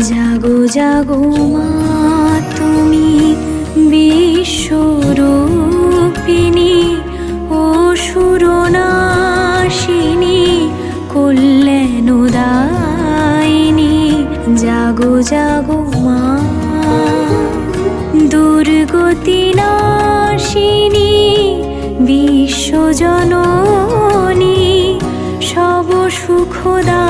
জাগো জাগো মা, তুমি বিশ্বরূপিণী অসুরনাশিনী কল্যাণদায়িনী জাগো জাগো মা, দুর্গতি নাশিনী বিশ্বজননী সব সুখদায়িনী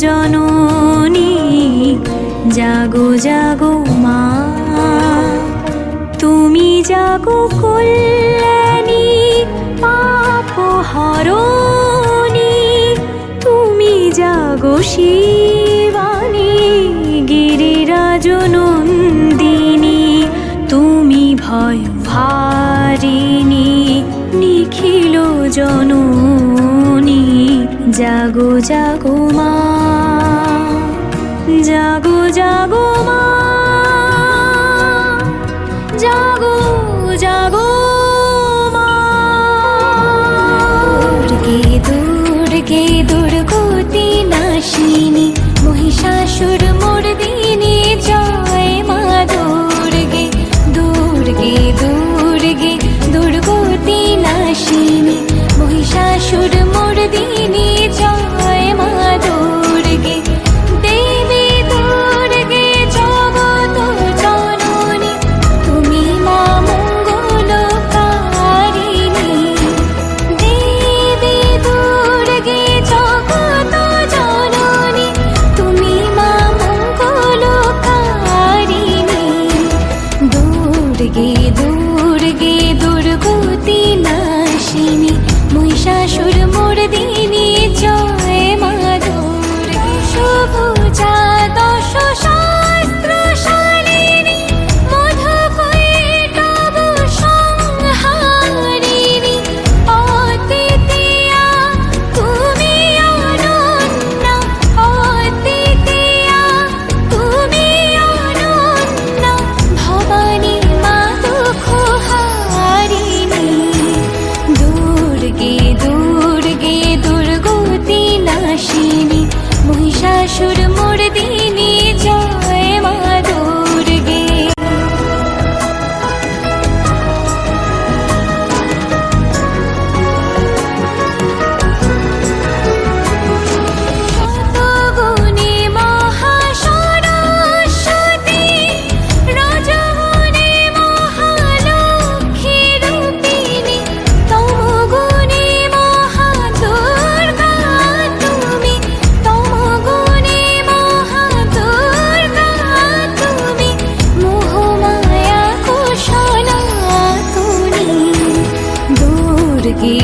জননী, জাগো জাগো মা। তুমি জাগো কল্যাণী, পাপ হরণী। তুমি জাগো শিবানী গিরিরাজ নন্দিনী তুমি ভয় ভারিণী, নিখিল জননী। জাগো জাগো জাগো জাগো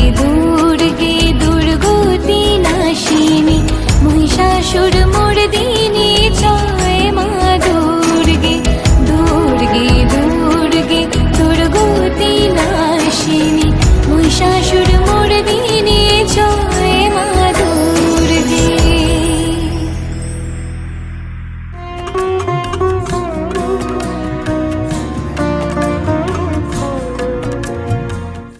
你不